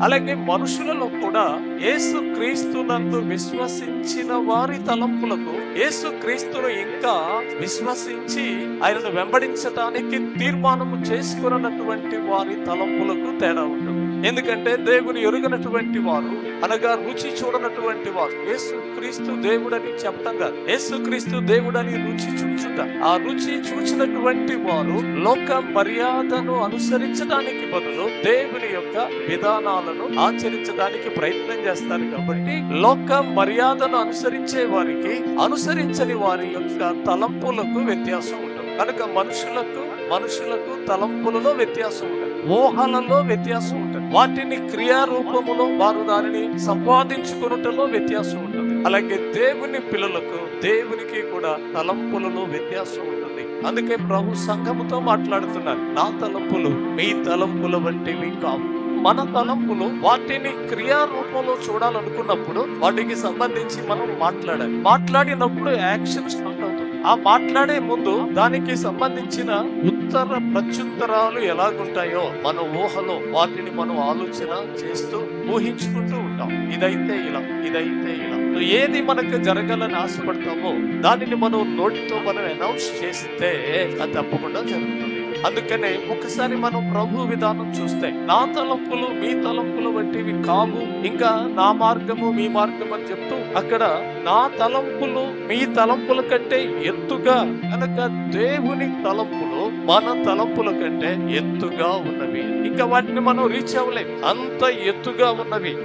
అలాగే మనుషులలో కూడా యేసు క్రీస్తునందు విశ్వసించిన వారి తలంపులకు యేసు క్రీస్తును ఇంకా విశ్వసించి ఆయనను వెంబడించటానికి తీర్మానము చేసుకున్నటువంటి వారి తలంపులకు తేడా ఉంటుంది ఎందుకంటే దేవుని ఎరుగనటువంటి వారు అనగా రుచి చూడనటువంటి వారు యేసు క్రీస్తు దేవుడని చెప్తంగా కాదు యేసు క్రీస్తు దేవుడని రుచి చూచుట. ఆ రుచి చూచినటువంటి వారు లోక మర్యాదను అనుసరించడానికి బదులు దేవుని యొక్క విధానాలను ఆచరించడానికి ప్రయత్నం చేస్తారు కాబట్టి లోక మర్యాదను అనుసరించే వారికి అనుసరించని వారి యొక్క తలంపులకు వ్యత్యాసం ఉంటుంది కనుక మనుషులకు మనుషులకు తలంపులలో వ్యత్యాసం ఉంటుంది ఊహలలో వ్యత్యాసం ఉంటుంది వాటిని క్రియారూపములో వారు దానిని సంపాదించుకున్నటలో వ్యత్యాసం ఉంటుంది. అలాగే దేవుని పిల్లలకు దేవునికి కూడా తలంపులలో వ్యత్యాసం ఉంటుంది. అందుకే ప్రభు సంఘముతో మాట్లాడుతున్నారు. నా తలంపులు మీ తలంపుల వంటివి కావు. మన తలంపులు వాటిని క్రియారూపంలో చూడాలనుకున్నప్పుడు వాటికి సంబంధించి మనం మాట్లాడాలి. మాట్లాడినప్పుడు యాక్షన్స్ ఆ మాట్లాడే ముందు దానికి సంబంధించిన ఉత్తర ప్రత్యుత్తరాలు ఎలాగుంటాయో మన ఊహలో వాటిని మనం ఆలోచన చేస్తూ ఊహించుకుంటూ ఉంటాం. ఇదైతే ఇలా ఇదైతే ఇలా. ఏది మనకు జరగాలని ఆశపడతామో దానిని మనం నోటితో మనం అనౌన్స్ చేస్తే అది తప్పకుండా జరుగుతుంది. అందుకనే ఒకసారి మనం ప్రభు విధానం చూస్తే నా తలంపులు మీ తలంపులు వంటివి కావు. ఇంకా నా మార్గము మీ మార్గం అని చెప్తూ అక్కడ నా తలంపులు మీ తలంపుల కంటే ఎత్తుగా కనుక దేవుని తలంపులు మన తలంపుల కంటే ఎత్తుగా ఉన్నవి. ఇంకా వాటిని మనం రీచ్ అవ్వలేం. అంత ఎత్తుగా ఉన్నవి.